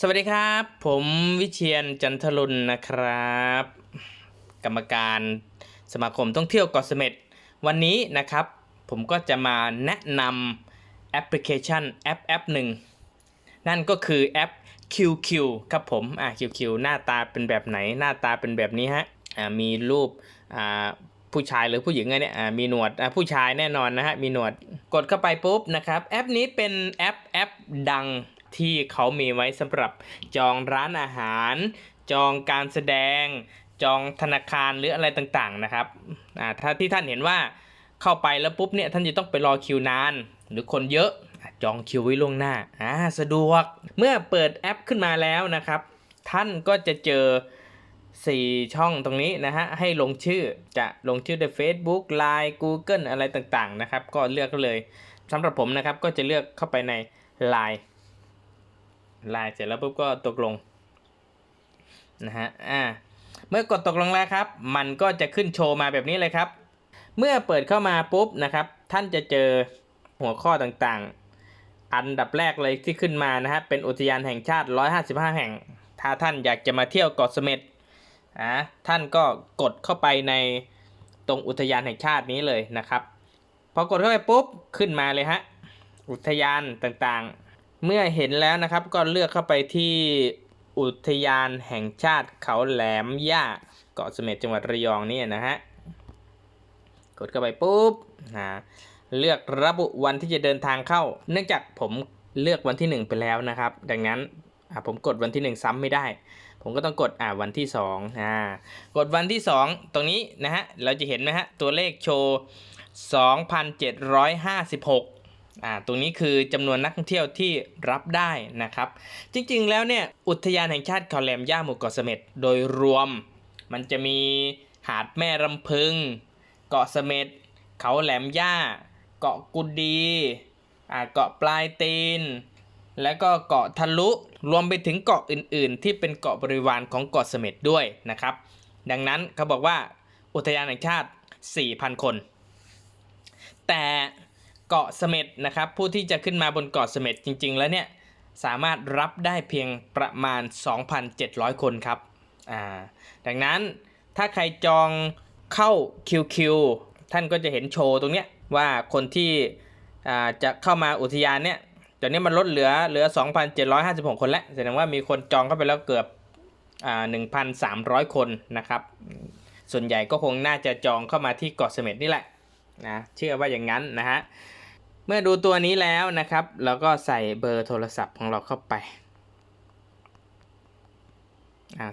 สวัสดีครับ ผมวิเชียนจันทรุณนะครับ กรรมการสมาคมท่องเที่ยวเกาะเสม็ดวันนี้นะครับ ผมก็จะมาแนะนำแอปพลิเคชันแอปแอปหนึ่งนั่นก็คือแอป QQ ครับผมอ่า QQ หน้าตาเป็นแบบไหนหน้าตาเป็นแบบนี้ฮะอ่ามีรูปอ่าผู้ชายหรือผู้หญิงไงเนี่ยมีหนวดผู้ชายแน่นอนนะฮะมีหนวดกดเข้าไปปุ๊บนะครับแอปนี้เป็นแอปแอปดัง ที่เขามีไว้สำหรับจองร้านอาหาร จองการแสดง จองธนาคารหรืออะไรต่างๆนะครับอ่าถ้าที่ท่านเห็นว่าเข้าไปแล้วปุ๊บเนี่ยท่านจะต้องไปรอคิวนาน หรือคนเยอะอะจองคิวไว้ล่วงหน้าอ่าสะดวกเมื่อเปิดแอปขึ้นมาแล้วนะครับ ท่านก็จะเจอ 4 ช่องตรงนี้นะฮะ ให้ลงชื่อจะลงชื่อใน Facebook Line Google อะไรต่างๆนะครับ ก็เลือกเลยสำหรับผมนะครับก็จะเลือกเข้าไปใน Line Line เสร็จแล้วปุ๊บก็ตกลงนะฮะอ่าเมื่อกดตกลงแล้วครับ มันก็จะขึ้นโชว์มาแบบนี้เลยครับ เมื่อเปิดเข้ามาปุ๊บนะครับ ท่านจะเจอหัวข้อต่างๆ อันดับแรกเลยที่ขึ้นมานะฮะเป็นอุทยานแห่งชาติ 155 แห่ง ถ้าท่านอยากจะมาเที่ยวเกาะเสม็ดอะท่านก็กดเข้าไปในตรงอุทยานแห่งชาตินี้เลยนะครับพอกดเข้าไปปุ๊บขึ้นมาเลยฮะอุทยานต่างๆ เมื่อเห็นแล้วนะครับก็เลือกเข้าไปที่อุทยานแห่งชาติเขาแหลมย่าเกาะเสม็ดจังหวัดระยองนี่นะฮะ กดเข้าไปปุ๊บนะเลือกระบุวันที่จะเดินทางเข้า เนื่องจากผมเลือกวันที่ 1 ไปแล้วนะครับ ดังนั้นอะผมกดวันที่ 1 ซ้ำไม่ได้ ผมก็ต้องกดอ่าวันที่2อ่ากดวันที่ 2 ตรงนี้นะฮะเราจะเห็นไหมฮะตัวเลขโชว์ 2,756 อ่าตรงนี้คือจำนวนนักท่องเที่ยวที่รับได้นะครับ จริงๆแล้วเนี่ยอุทยานแห่งชาติเขาแหลมย่าหมู่เกาะเสม็ดโดยรวม มันจะมีหาดแม่รำพึง เกาะเสม็ดเขาแหลมย่า เกาะกุดีอ่าเกาะปลายตีน แล้วก็เกาะทะลุรวมไปถึงเกาะอื่นๆ ที่เป็นเกาะบริวารของเกาะเสม็ดด้วยนะครับ ดังนั้นเขาบอกว่าอุทยานแห่งชาติ 4,000 คน แต่ เกาะเสม็ดนะครับ ผู้ที่จะขึ้นมาบนเกาะเสม็ดจริง ๆ แล้วเนี่ยสามารถรับได้เพียงประมาณ 2,700 คนครับอ่าดังนั้นถ้าใครจองเข้า QQ ท่านก็จะเห็นโชว์ตรงเนี้ยว่าคนที่อ่าจะเข้ามาอุทยานเนี่ยตอนนี้มันลดเหลือเหลือ 2,756 คนแล้วแสดงว่ามีคนจองเข้าไปแล้วเกือบอ่า1,300 คนนะครับ ส่วนใหญ่ก็คงน่าจะจองเข้ามาที่เกาะเสม็ดนี่แหละ นะเชื่อว่าอย่างนั้นนะฮะเมื่อดูตัวนี้แล้วนะครับเราก็ใส่เบอร์โทรศัพท์ของเราเข้าไป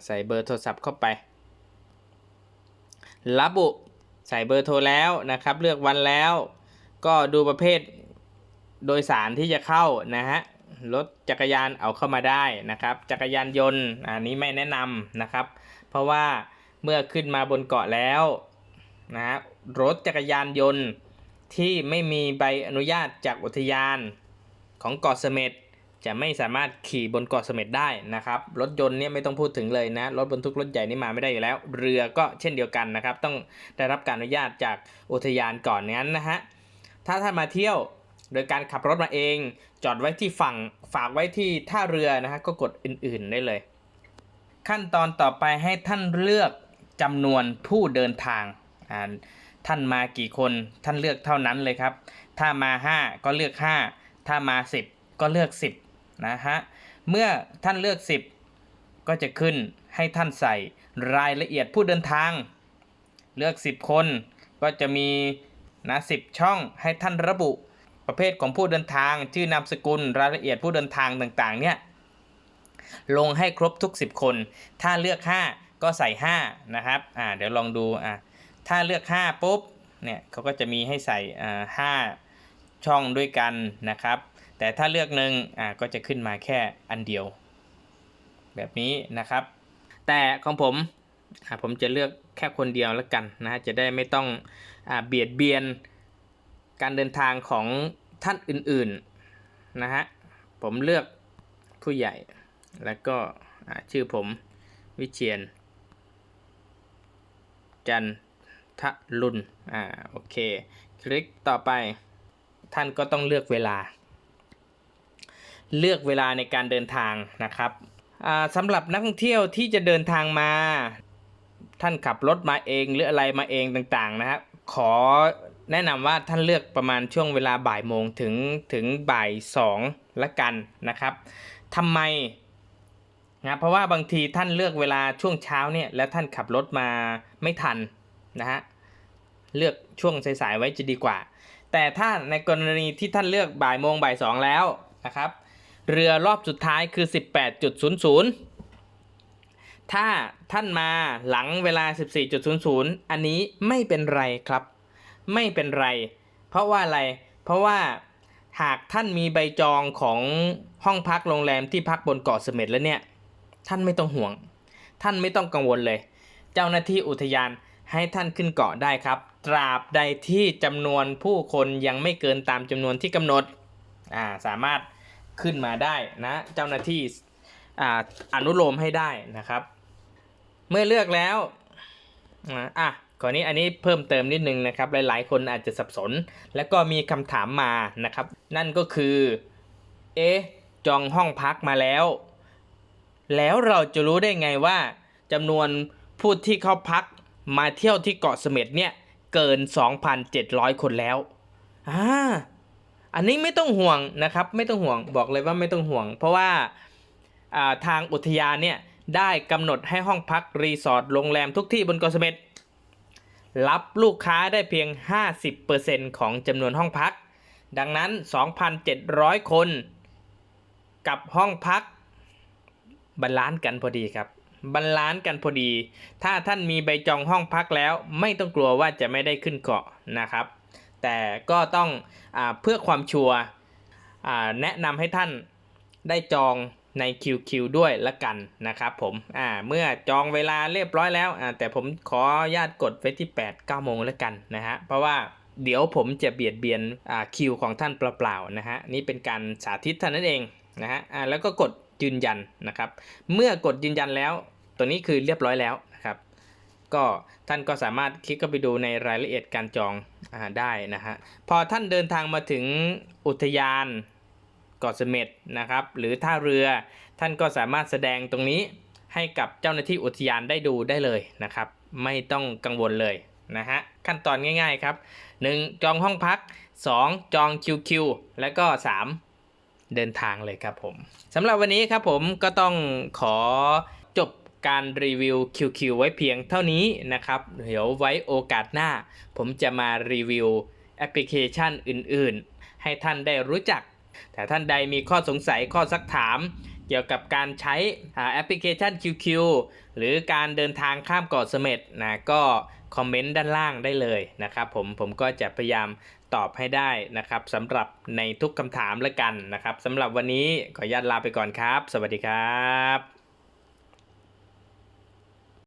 ใส่เบอร์โทรศัพท์เข้าไป ระบุใส่เบอร์โทรแล้วนะครับ เลือกวันแล้ว ก็ดูประเภทโดยสารที่จะเข้านะฮะรถจักรยานเอาเข้ามาได้นะครับ จักรยานยนต์อันนี้ไม่แนะนำนะครับ เพราะว่าเมื่อขึ้นมาบนเกาะแล้วนะฮะ รถจักรยานยนต์ ที่ไม่มีใบอนุญาตจากอุทยานของเกาะเสม็ดจะไม่สามารถขี่บนเกาะเสม็ดได้นะครับ รถยนต์เนี่ยไม่ต้องพูดถึงเลยนะ รถบรรทุกรถใหญ่นี่มาไม่ได้อยู่แล้ว เรือก็เช่นเดียวกันนะครับ ต้องได้รับการอนุญาตจากอุทยานก่อนงั้นนะฮะ ถ้าท่านมาเที่ยวโดยการขับรถมาเอง จอดไว้ที่ฝั่งฝากไว้ที่ท่าเรือนะฮะก็กดอื่นๆได้เลย ขั้นตอนต่อไปให้ท่านเลือกจำนวนผู้เดินทางอ่า ท่านมากี่คนท่านเลือกเท่านั้นเลยครับ ถ้ามา 5 ก็เลือก 5 ถ้ามา 10 ก็เลือก 10 นะฮะ เมื่อท่านเลือก 10 ก็จะขึ้นให้ท่านใส่รายละเอียดผู้เดินทาง เลือก 10 คน ก็จะมีนะ10 ช่องให้ท่านระบุประเภทของผู้เดินทาง ชื่อนามสกุลรายละเอียดผู้เดินทางต่างๆเนี่ยลงให้ครบทุก 10 คน ถ้าเลือก 5 ก็ใส่5นะครับ อ่า เดี๋ยวลองดู อ่า ถ้าเลือก 5 ปุ๊บเนี่ยเขาก็จะมีให้ใส่ห้าช่องด้วยกันนะครับ แต่ถ้าเลือกหนึ่งอ่าก็จะขึ้นมาแค่อันเดียว แบบนี้นะครับ แต่ของผมผมจะเลือกแค่คนเดียวแล้วกันนะจะได้ไม่ต้องอเบียดเบียนการเดินทางของท่านอื่นๆนะฮะผมเลือกผู้ใหญ่แล้วก็ชื่อผมวิเชียนจันท ลุนอ่าโอเค คลิกต่อไป ท่านก็ต้องเลือกเวลา เลือกเวลาในการเดินทางนะครับอ่าสำหรับนักท่องเที่ยวที่จะเดินทางมา ท่านขับรถมาเองหรืออะไรมาเองต่างๆนะครับขอแนะนำว่าท่านเลือกประมาณช่วงเวลาบ่ายโมงถึงถึงบ่ายสองละกันนะครับทำไมนะเพราะว่าบางทีท่านเลือกเวลาช่วงเช้าเนี่ยแล้วท่านขับรถมาไม่ทันนะฮะ เลือกช่วงสายๆไว้จะดีกว่า แต่ถ้าในกรณีที่ท่านเลือกบ่ายโมงบ่ายสองแล้วนะครับ เรือรอบสุดท้ายคือ 18.00 ถ้าท่านมาหลังเวลา 14.00 อันนี้ไม่เป็นไรครับ ไม่เป็นไร เพราะว่าอะไร เพราะว่าหากท่านมีใบจองของห้องพักโรงแรมที่พักบนเกาะเสม็ดแล้วเนี่ย ท่านไม่ต้องห่วง ท่านไม่ต้องกังวลเลย เจ้าหน้าที่อุทยานให้ท่านขึ้นเกาะได้ครับ ตราบใดที่จำนวนผู้คนยังไม่เกินตามจำนวนที่กำหนดอ่าสามารถขึ้นมาได้นะเจ้าหน้าที่อ่าอนุโลมให้ได้นะครับ เมื่อเลือกแล้วนะอะขอนี้อันนี้เพิ่มเติมนิดนึงนะครับ หลายๆ คนอาจจะสับสน แล้วก็มีคำถามมานะครับ นั่นก็คือเอ๊ะจองห้องพักมาแล้ว แล้วเราจะรู้ได้ไงว่าจำนวนผู้ที่เข้าพักมาเที่ยวที่เกาะเสม็ดเนี่ย เกิน 2,700 คนแล้วอ่าอันนี้ไม่ต้องห่วงนะครับ ไม่ต้องห่วงบอกเลยว่าไม่ต้องห่วง เพราะว่าาทางอุทยานเนี่ยได้กำหนดให้ห้องพักรีสอร์ทโรงแรมทุกที่บนเกาะเสม็ดรับลูกค้าได้เพียง 50%ของจำนวนห้องพัก ดังนั้น 2,700 คน กับห้องพักบาลานซ์กันพอดีครับ บาลานซ์กันพอดี ถ้าท่านมีใบจองห้องพักแล้วไม่ต้องกลัวว่าจะไม่ได้ขึ้นเกาะนะครับ แต่ก็ต้องอเพื่อความชัวร์แนะนำให้ท่านได้จองใน QQ ด้วยละกันนะครับผมอ่าเมื่อจองเวลาเรียบร้อยแล้วอ่าแต่ผมขอญาตกดไว้ที่ 8 9โมงล้วกันนะฮะเพราะว่าเดี๋ยวผมจะเบียดเบียนอ่าคิวของท่านเปล่าๆนะฮะนี่เป็นการสาธิตเท่านั้นเองนะฮะอ่าแล้วก็กดยืนยันนะครับ เมื่อกดยืนยันแล้ว ตัวนี้คือเรียบร้อยแล้วนะครับ ก็ท่านก็สามารถคลิกเข้าไปดูในรายละเอียดการจองอได้นะฮะพอท่านเดินทางมาถึงอุทยานเกาะเสม็ดนะครับ หรือท่าเรือท่านก็สามารถแสดงตรงนี้ให้กับเจ้าหน้าที่อุทยานได้ดูได้เลยนะครับ ไม่ต้องกังวลเลยนะฮะขั้นตอนง่ายๆครับ 1. จองห้องพัก 2. จองคิวคิวและก็ 3. เดินทางเลยครับผมสำหรับวันนี้ครับผมก็ต้องขอจบ การรีวิว QQ ไว้เพียงเท่านี้นะครับ เดี๋ยวไว้โอกาสหน้า ผมจะมารีวิวแอปพลิเคชันอื่นๆ ให้ท่านได้รู้จัก แต่ท่านใดมีข้อสงสัยข้อซักถาม เกี่ยวกับการใช้แอปพลิเคชัน QQ หรือการเดินทางข้ามเกาะเสม็ดนะก็คอมเมนต์ด้านล่างได้เลยนะครับผมผมก็จะพยายามตอบให้ได้นะครับสำหรับในทุกคำถามแล้วกันนะครับสำหรับวันนี้ขออนุญาตลาไปก่อนครับ สวัสดีครับ